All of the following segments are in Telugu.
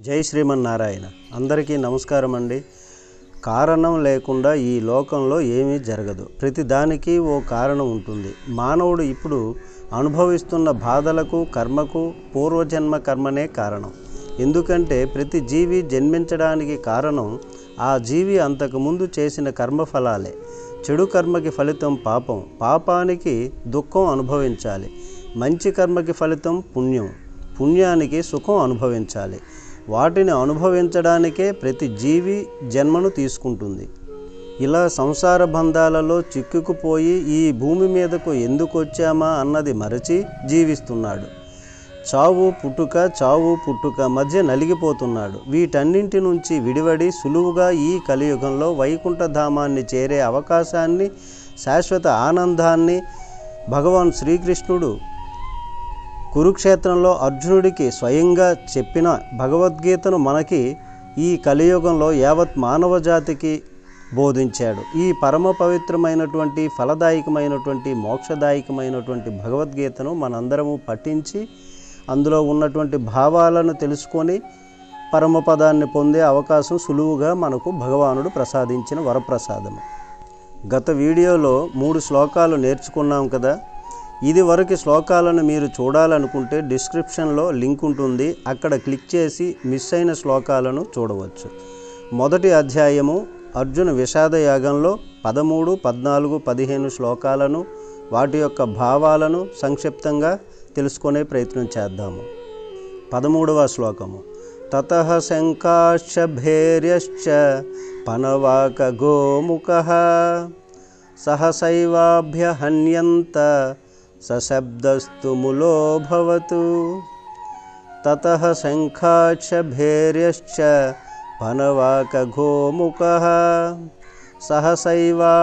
జై శ్రీమన్నారాయణ. అందరికీ నమస్కారం అండి. కారణం లేకుండా ఈ లోకంలో ఏమీ జరగదు. ప్రతిదానికి ఓ కారణం ఉంటుంది. మానవుడు ఇప్పుడు అనుభవిస్తున్న బాధలకు కర్మకు పూర్వజన్మ కర్మనే కారణం. ఎందుకంటే ప్రతి జీవి జన్మించడానికి కారణం ఆ జీవి అంతకుముందు చేసిన కర్మఫలాలే. చెడు కర్మకి ఫలితం పాపం. పాపానికి దుఃఖం అనుభవించాలి. మంచి కర్మకి ఫలితం పుణ్యం. పుణ్యానికి సుఖం అనుభవించాలి. వాటిని అనుభవించడానికే ప్రతి జీవి జన్మను తీసుకుంటుంది. ఇలా సంసార బంధాలలో చిక్కుకుపోయి ఈ భూమి మీదకు ఎందుకు వచ్చామా అన్నది మరచి జీవిస్తున్నాడు. చావు పుట్టుక చావు పుట్టుక మధ్య నలిగిపోతున్నాడు. వీటన్నింటి నుంచి విడివడి సులువుగా ఈ కలియుగంలో వైకుంఠధామాన్ని చేరే అవకాశాన్ని శాశ్వత ఆనందాన్ని భగవాన్ శ్రీకృష్ణుడు కురుక్షేత్రంలో అర్జునుడికి స్వయంగా చెప్పిన భగవద్గీతను మనకి ఈ కలియుగంలో యావత్ మానవ జాతికి బోధించాడు. ఈ పరమ పవిత్రమైనటువంటి ఫలదాయకమైనటువంటి మోక్షదాయకమైనటువంటి భగవద్గీతను మనందరము పఠించి అందులో ఉన్నటువంటి భావాలను తెలుసుకొని పరమపదాన్ని పొందే అవకాశం సులువుగా మనకు భగవానుడు ప్రసాదించిన వరప్రసాదము. గత వీడియోలో మూడు శ్లోకాలు నేర్చుకున్నాం కదా. ఇది వరకు శ్లోకాలను మీరు చూడాలనుకుంటే డిస్క్రిప్షన్లో లింక్ ఉంటుంది. అక్కడ క్లిక్ చేసి మిస్ అయిన శ్లోకాలను చూడవచ్చు. మొదటి అధ్యాయము అర్జున విషాద యాగంలో పదమూడు పద్నాలుగు పదిహేను శ్లోకాలను వాటి యొక్క భావాలను సంక్షిప్తంగా తెలుసుకునే ప్రయత్నం చేద్దాము. పదమూడవ శ్లోకము. తత శంకాశ్చ భేర్యశ్చ పనవాక గోముఖ సహసైవాభ్యహన్యంత సశబ్దస్తు ములోభవతు తత శంఖాచ భేర్యశ్చ పనవాక సహసైవాభ్యహన్యంత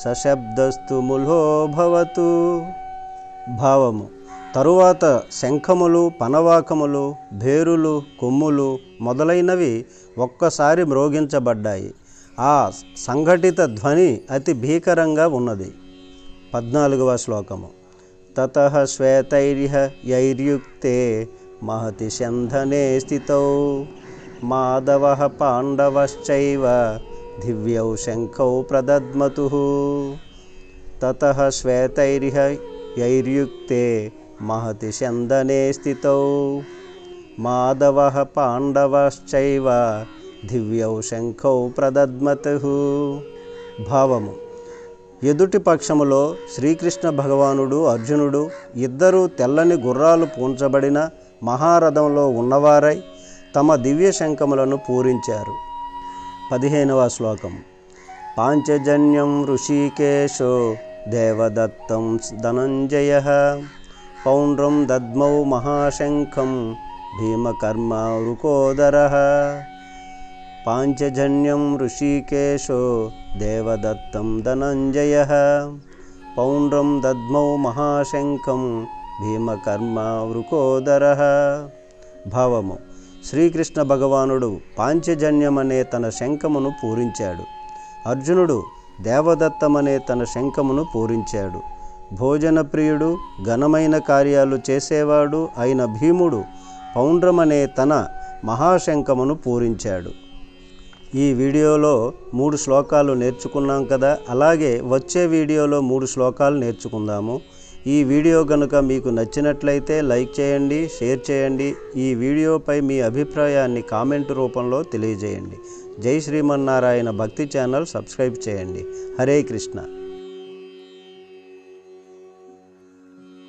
సశబ్దస్తు ములోభవతు భావము. తరువాత శంఖములు పనవాకములు భేరులు కొమ్ములు మొదలైనవి ఒక్కసారి మ్రోగించబడ్డాయి. ఆ సంఘటిత ధ్వని అతి భీకరంగా ఉన్నది. पद्नालुगव श्लोकम् ततः श्वेतैर्ह यैर्युक्ते महति षन्दने स्थितौ माधवः पाण्डवश्चैव दिव्यौ शङ्खौ प्रदद्मतुः ततः श्वेतैर्ह यैर्युक्ते महति षन्दने स्थितौ माधवः पाण्डवश्चैव दिव्यौ शङ्खौ प्रदद्मतुः भावमु ఎదుటి పక్షములో శ్రీకృష్ణ భగవానుడు అర్జునుడు ఇద్దరూ తెల్లని గుర్రాలు పూంచబడిన మహారథంలో ఉన్నవారై తమ దివ్య శంఖములను పూరించారు. పదిహేనవ శ్లోకం. పాంచజన్యం ఋషికేశో దేవదత్తం ధనంజయ. పౌండ్రం దద్మౌ మహాశంఖం భీమకర్మ రుకోదర. పాంచజన్యం ఋషికేశో దేవదత్తం ధనంజయ పౌండ్రం దద్మౌ మహాశంఖం భీమకర్మ వృకోదర భావము శ్రీకృష్ణ భగవానుడు పాంచజన్యమనే తన శంఖమును పూరించాడు। అర్జునుడు దేవదత్తమనే తన శంఖమును పూరించాడు। భోజనప్రియుడు ఘనమైన కార్యాలు చేసేవాడు అయిన భీముడు పౌండ్రమనే తన మహాశంఖమును పూరించాడు। ఈ వీడియోలో మూడు శ్లోకాలు నేర్చుకున్నాం కదా అలాగే వచ్చే వీడియోలో మూడు శ్లోకాలు నేర్చుకుందాము. ఈ వీడియో కనుక మీకు నచ్చినట్లయితే లైక్ చేయండి షేర్ చేయండి ఈ వీడియోపై మీ అభిప్రాయాన్ని కామెంట్ రూపంలో తెలియజేయండి. జై శ్రీమన్నారాయణ భక్తి ఛానల్ సబ్స్క్రైబ్ చేయండి. హరే కృష్ణ.